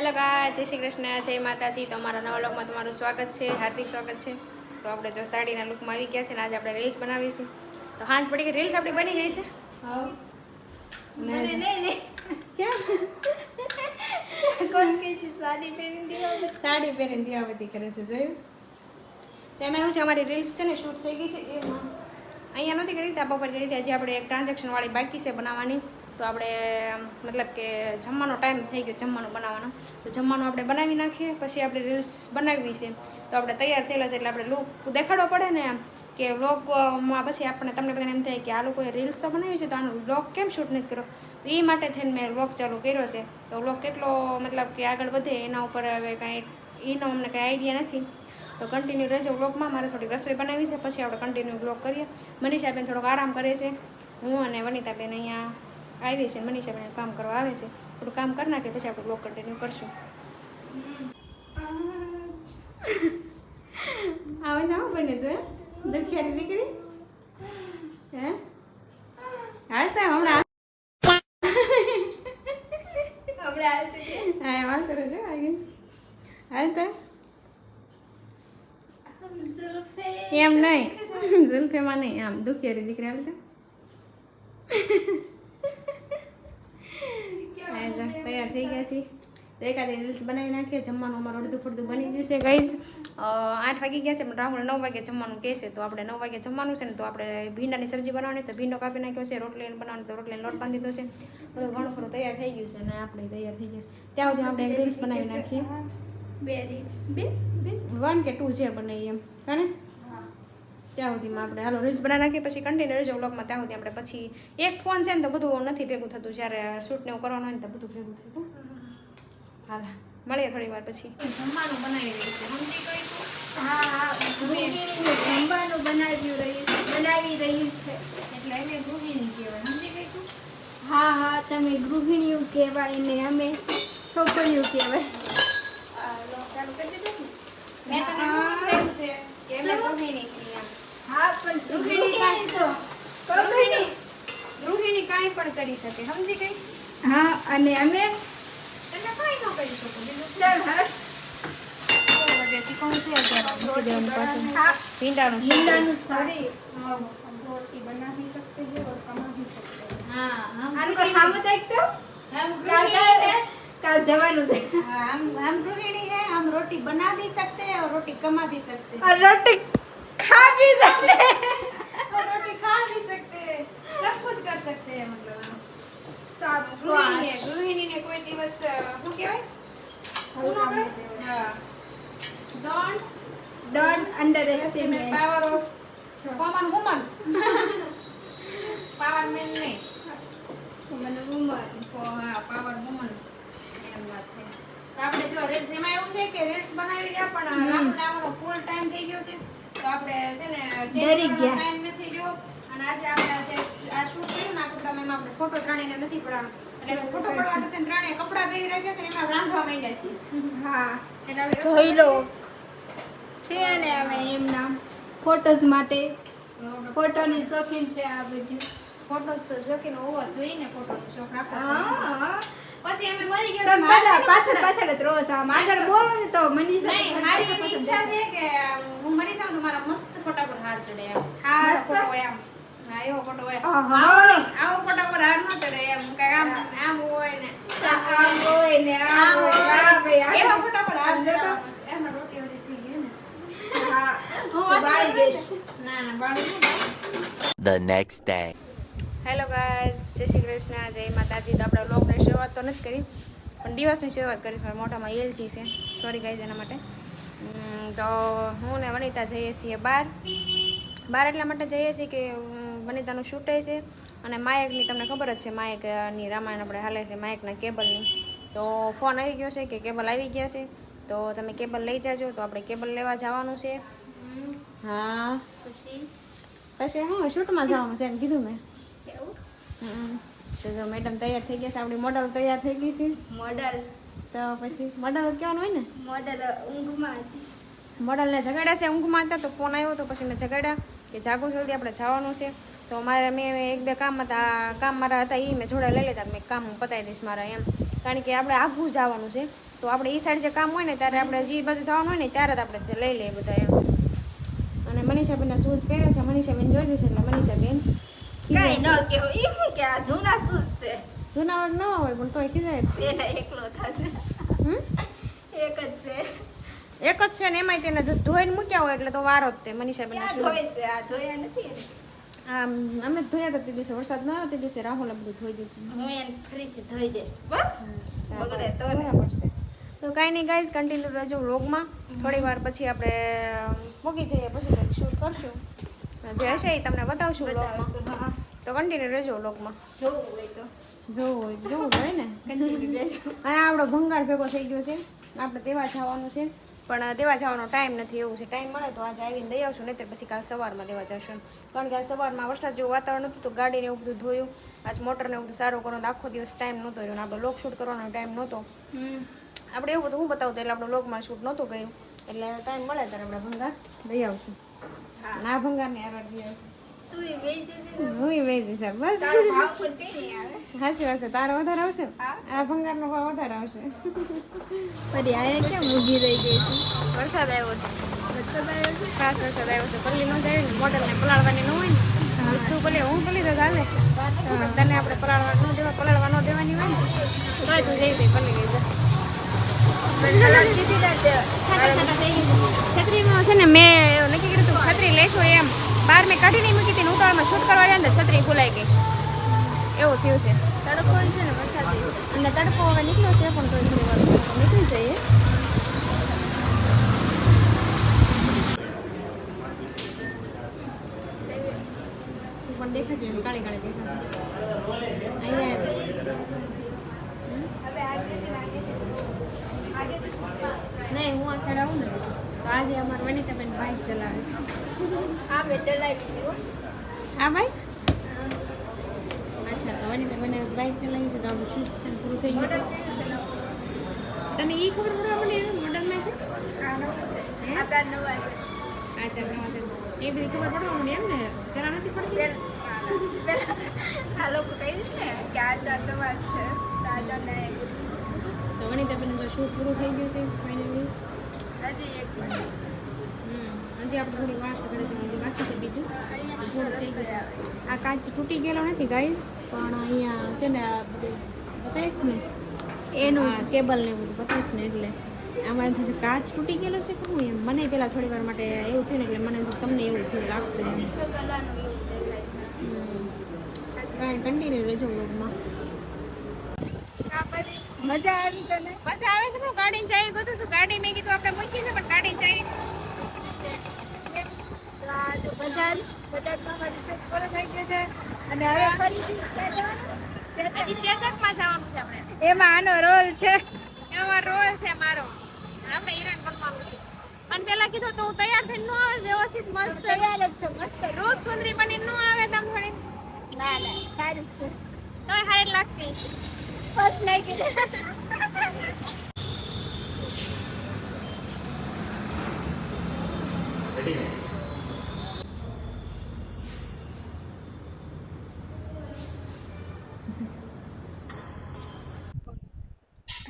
Hello ગા જય શ્રી કૃષ્ણ જય માતાજી. તો અમારા નવા લોકમાં તમારું સ્વાગત છે હાર્દિક સ્વાગત છે. તો આપણે જો સાડીના લુકમાં આવી ગયા છે ને આજે આપણે રીલ્સ બનાવીશું. તો હાંજ પડી ગઈ રીલ્સ આપણી બની ગઈ છે? સાડી પહેરીને દેવા સાડી કરે છે જોયું? તેમાં એવું છે અમારી રીલ્સ છે ને શૂટ થઈ ગઈ છે એમાં. અહીંયા નથી કરી ત્યાં બપોર કરી હતી. હજી આપણે એક ટ્રાન્ઝેક્શનવાળી બાકી છે બનાવવાની. તો આપણે, મતલબ કે જમવાનો ટાઈમ થઈ ગયો જમવાનું બનાવવાનો. તો જમવાનું આપણે બનાવી નાખીએ, પછી આપણે રીલ્સ બનાવવી છે. તો આપણે તૈયાર થયેલા છે એટલે આપણે લુક દેખાડવો પડે ને એમ. કે વ્લોગમાં પછી આપણને તમને બધાને એમ થાય કે આ લોકોએ રીલ્સ તો બનાવી છે, તો આનો વ્લોગ કેમ શૂટ નથી કર્યો? તો એ માટે થઈને મેં વ્લોગ ચાલુ કર્યો છે. તો વ્લોગ કેટલો, મતલબ કે આગળ વધે એના ઉપર હવે કાંઈ, એનો અમને કાંઈ આઈડિયા નથી. તો કન્ટિન્યુ રહેજો વ્લોગમાં મારે થોડીક રસોઈ બનાવી છે, પછી આપણે કન્ટિન્યુ વ્લોગ કરીએ. મનીષાબેન થોડોક આરામ કરે છે. હું અને વનિતાબેન અહીંયા આવી છે મનીષાબેન કામ કરવા આવે છે. થોડું કામ કરી નાખીએ પછી આપણે વ્લોગ કન્ટિન્યુ કરશું. આવે ના બને તો દુખિયારી દીકરી હે? હાલતા હમણાં. હા વાંધો છે આગળ હાલતા? એમ નહીં. જુલ્ફેમાં નહીં આમ દુખિયારી દીકરી હાલતા હા, જો તૈયાર થઈ ગયા છીએ. તો એકાદી રીલ્સ બનાવી નાખીએ. જમવાનું અમારું અડધું ફરધું બની ગયું છે ગાઈઝ આઠ વાગી ગયા છે પણ રાહુલ નવ વાગે જમવાનું કહેશે તો આપણે નવ વાગે જમવાનું છે ને તો આપણે ભીંડાની સબ્જી બનાવવાની તો ભીંડો કાપી નાખ્યો છે રોટલી બનાવવાની તો રોટલીને લોટ બાંધી દીધો છે. બધું ઘણું ખરું તૈયાર થઈ ગયું છે અને આપણે તૈયાર થઈ ગયા છે. ત્યાં સુધી આપણે રીલ્સ બનાવી નાખીએ. બે? રીલ બે? વન કે ટુ જે બને એમ. હા ત્યાં સુધીમાં આપણે હાલો રીલ્સ બનાવી નાખીએ પછી કન્ટિન્યુ રહેજો વ્લોગમાં ત્યાં સુધી આપણે પછી એક ફોન છે ને તો બધું નથી ભેગું થતું. જ્યારે શૂટ ને એવું કરવાનું હોય ને તો બધું ભેગું થતું હાલ મળીએ થોડી વાર પછી. જમવાનું બનાવી બનાવી રહ્યું છે. એટલે એને ગૃહિણી કહેવાય. હા હા તમે ગૃહિણીઓ કહેવાય ને અમે છોકરીઓ કહેવાય. ચાલુ કરી દીધું છે મેં તને છે? કે અમે ગૃહિણી છીએ. હા પણ ગૃહિણી કાંઈ પણ કરી શકે સમજી ગઈ? હા અને અમે તમે કાંઈ ન કરી શકો બીજું ચાલ હટ જવાનું છે. આમ રોટી બના ભી સકતે રોટી કમા ભી સકતે રોટી हैं और रोटी कमा भी सकते हैं और रोटी खा भी सकते हैं और रोटी खा भी सकते हैं सब कुछ कर सकते हैं मतलब हम सब ગૃહિણી है ગૃહિણી ને કોઈ દિવસ અ, શું કહેવાય શું ના કહેવાય? હા don't don't underestimate power of common woman power man નહીં મને વુમન તો હા પાવર વુમન એમ વાત છે તો આપણે જો રીલ્સ એમાં એવું છે કે રીલ્સ બનાવી રહ્યા પણ રાહુલને આવવાનો ફૂલ ટાઈમ થઈ ગયો છે તો આપણે છે ને ડરી ગયા. ટાઈમ નથી રહ્યો અને આજે આપણે આજે આ શૂટ કર્યું ને આ કપડામાં એમાં આપણે ફોટો ત્રણેયને નથી પડાવવાનો. એટલે ફોટો પડવા નથી ત્રણેય કપડાં પહેરી રાખ્યા છે ને એમાં રાંધવા માંડ્યા છીએ હા. એટલે જોઈ લો. છે ને અમે એમના ફોટોઝ માટે. ફોટોની શોખીન છે આ બધું. ફોટોસ તો શોખીન હોવા જોઈએ ને ફોટોનો શોખ રાખવા હા. પછી અમે મરી ગયા તમે બધા પાછળ પાછળ જ રહો છો. આમ આગળ બોલો ને તો મનીષા નહીં મારી એવી ઈચ્છા છે કે આમ હું મરી જાઉં તો મારા મસ્ત ફોટા પર હાર ચડે એમ. હાર ફોટો હોય આમ એવો ફોટો હોય આવો ફોટા પર હાર ન ચડે એમ. કાંઈક આમ આમ હોય ને. આમ હોય ને આમ હોય આ ભાઈ આ એવા ફોટા પર હાર જો તો. ચડાવવાનો રોટી થઈ ગઈ ને. હા હું તો બાળી દઈશ. ના ના બાળી the next day. Hello guys જય શ્રી કૃષ્ણ જય માતાજી. તો આપણે લોકને શરૂઆત તો નથી કરી પણ દિવસની શરૂઆત કરીશ. મારા મોઢામાં એલચી છે. સોરી ગાઈઝ એના માટે. તો હું ને વનિતા જઈએ છીએ બહાર બહાર એટલા માટે જઈએ છીએ કે વનિતાનું શૂટાય છે. અને માયકની તમને ખબર જ છે માયકની રામાયણ આપણે હાલે છે માયકના કેબલની. તો ફોન આવી ગયો છે કે કેબલ આવી ગયા છે. તો તમે કેબલ લઈ જાજો. તો આપણે કેબલ લેવા જવાનું છે. હા. પછી? પછી હું શૂટમાં જવાનું છે એમ કીધું મેં. તો જો મેડમ તૈયાર થઈ ગયા છે. આપણી મોડલ તૈયાર થઈ ગઈ છે. મોડલ તો પછી મોડલ કેવાનું હોય ને? મોડલ ઊંઘમાં મોડલને જગાડ્યા છે. ઊંઘમાં હતા તો ફોન આવ્યો તો પછી મેં જગાડ્યા કે જાગો જલ્દી આપણે જવાનું છે. તો મારે મેં એક બે કામ હતા. કામ મારા હતા એ મેં જોડે લઈ લેતા મેં કામ હું પતાવી દઈશ મારા એમ. કારણ કે આપણે આઘું જવાનું છે. તો આપણે એ સાઈડ જે કામ હોય ને ત્યારે આપણે એ બાજુ જવાનું હોય ને ત્યારે જ આપણે લઈ લઈએ બધા એમ. અને મનીષાબેનના શૂઝ પહેરે છે. મનીષાબેન જોઈ જશે એટલે મનીષાબેન? કાંઈ ન કહેવું છે ના હોય પણ તોય જ. એને એકલો થશે. હમ? એક જ છે. એક જ છે ને એમાંય તેને જો ધોઈને મૂક્યા હોય એટલે તો વારો જ તે મનીષા બેન ધોઈ છે? આ ધોયા નથી આમ અમે ધોયા હતા તે દિવસે વરસાદ ન આવ્યો તે દિવસે રાહુલ બધું ધોઈ દીધું હું એને ફરીથી ધોઈ દઈશ. બસ? બગડે તો ને. બરાબર છે તો કાંઈ નહીં ગાઈઝ કન્ટિન્યુ રહેજો વ્લોગમાં થોડી વાર પછી આપણે મૂકી જઈએ પછી શૂટ કરશું. જે હશે એ તમને બતાવશું વ્લોગમાં તો કન્ટિન્યુ રહેજો વ્લોગમાં જોવું હોય તો. જોવું હોય જોવું હોય ને? અને આપણો ભંગાર ભેગો થઈ ગયો છે. આપણે તેવા જવાનું છે. પણ દેવા જવાનો ટાઈમ નથી એવું છે. ટાઈમ મળે તો આજે આવીને દઈ આવશું નહીં પછી કાલ સવારમાં દેવા જશું. કારણ કે આજ સવારમાં વરસાદ જેવું વાતાવરણ હતું તો ગાડીને એવું બધું ધોયું. આજ મોટરને એવું બધું સારું કરવાનું આખો દિવસ ટાઈમ નહોતો રહ્યો આપણે લોક શૂટ કરવાનો ટાઈમ નહોતો. આપણે એવું બધું હું બતાવતો એટલે આપણે લોકમાં શૂટ નહોતું કર્યું. એટલે ટાઈમ મળે ત્યારે આપણે ભંગાર દઈ આવશું. હા. ના ભંગારની આગળ આવશું. છે ને? હું વેચી સર બસ. તારો ભાવ પણ કઈ નહીં આવે. સાચી વાત છે. તારો વધારે આવશે આ ભંગાર ભંગારનો ભાવ વધારે આવશે. પરી આ કેમ ઊભી રહી ગઈ છે? વરસાદ આવ્યો છે. વરસાદ આવ્યો છે? ખાસ વરસાદ આવ્યો છે. પલ્લી ન ને પલાળવાની ન હોય ને. વસ્તુ ભલે હું પલી તો ચાલે તને આપણે પલાળવા ન દેવા પલાળવા ન દેવાની હોય ને તોય તું જઈ દે પલી ગઈ દીધી છત્રીમાં છે ને મેં એવું નક્કી કર્યું તું છત્રી લેશો એમ. બહાર મેં કાઢી નહીં મૂકી હતી ઉતાવળમાં શૂટ કરવા જાય ને છત્રી ભૂલાઈ ગઈ. એવું થયું છે. તડકો છે ને વરસાદ. અને તડકો હવે નીકળ્યો છે પણ કોઈ થોડી વાર નીકળી જઈએ પણ દેખાય છે કાળી કાળી દેખાય અહીંયા. નહીં હું આ સાઈડ આવું ને. તો આજે અમારે વનિતાબેન બાઇક ચલાવે છે. હા મેં ચલાવી દીધી હા. બાઇક અચ્છા તો વનિતાબેન બાઇક ચલાવી છે તો આપણું શૂટ છે પૂરું થઈ ગયું છે? તને એ ખબર પડે મળી મોડલમાં છે આ છે. ચાર નવા છે. આ ચાર નવા છે. એ બધી ખબર પડવા મળી એમ ને પેલા નથી પડતી? પેલ- આ લોકો કહી દે ને કે આ ચાર નવા છે. તો આ ચાર તો વનિતાબેન તો શૂટ પૂરું થઈ ગયું છે ફાઇનલી હજી એક હજી આપણે થોડી વાર ઘરે જવાની બાકી છે બીજું? આ કાચ તૂટી ગયેલો નથી ગાઈઝ પણ અહીંયા છે ને બતાવીશ ને? એનું કેબલ ને બધું બતાવીશ ને એટલે. આમાં થશે કાચ તૂટી ગયેલો છે કે હું એમ મને પહેલાં થોડી વાર માટે એવું થયું ને એટલે મને તમને એવું થયું લાગશે. કાંઈ કન્ટિન્યુ રહેજો બધી મજા આવી તને? બસ આવે છે હું ગાડીને ચાવી ગયું શું ગાડી મેં કીધું આપણે મૂકી છે પણ ગાડી ચાવી તો બજાર બજારમાં મારી શોપ પૂરો થઈ ગયો છે. અને હવે ફરી. ચેતકમાં જવાનું છે આપણે. એમાં આનો રોલ છે. એમાં રોલ છે મારો. આપણે હિરણ છે અને પેલા કીધું તો હું તૈયાર થઈને ન આવે વ્યવસ્થિત મસ્ત. તૈયાર જ છે મસ્ત રોજ સુંદરી બની ન આવે તમ થોડી. ના ના સારું જ છે. તોય હારે લાગતી. છે ફર્સ્ટ Ready?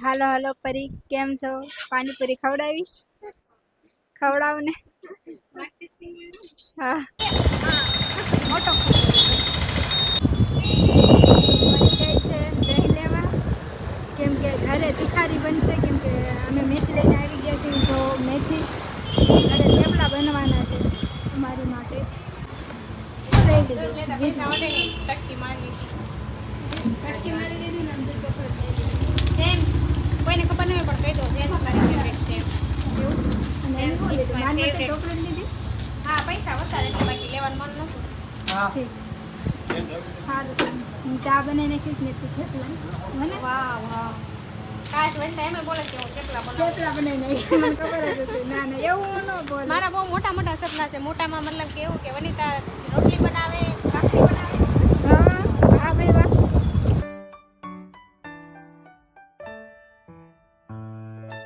હાલો હાલો પરી કેમ છો? પાણીપુરી ખવડાવીશ? ખવડાવ ને? હા. અમારી માટે કટકી છે. મારી દીધી ને આમ તો કોઈને ખબર નહીં પણ કહી દો ફેવરેટ છે my મારી માટે ચોકલેટ લીધી? હા પૈસા વધારે એટલે બાકી લેવાનું મન ઠીક. સારું. હું ચા બને નાખીશ ને તું મને વાહ. કાશ વનતા એમ બોલે કે હું કેટલા બનાવું. થેપલા બનાવી નાખી મને ખબર જ હતી. ના ના એવું ન બોલ. મારા બહુ મોટા મોટા સપના છે. મોટામાં મતલબ કે એવું કે વનિતા રોટલી બનાવે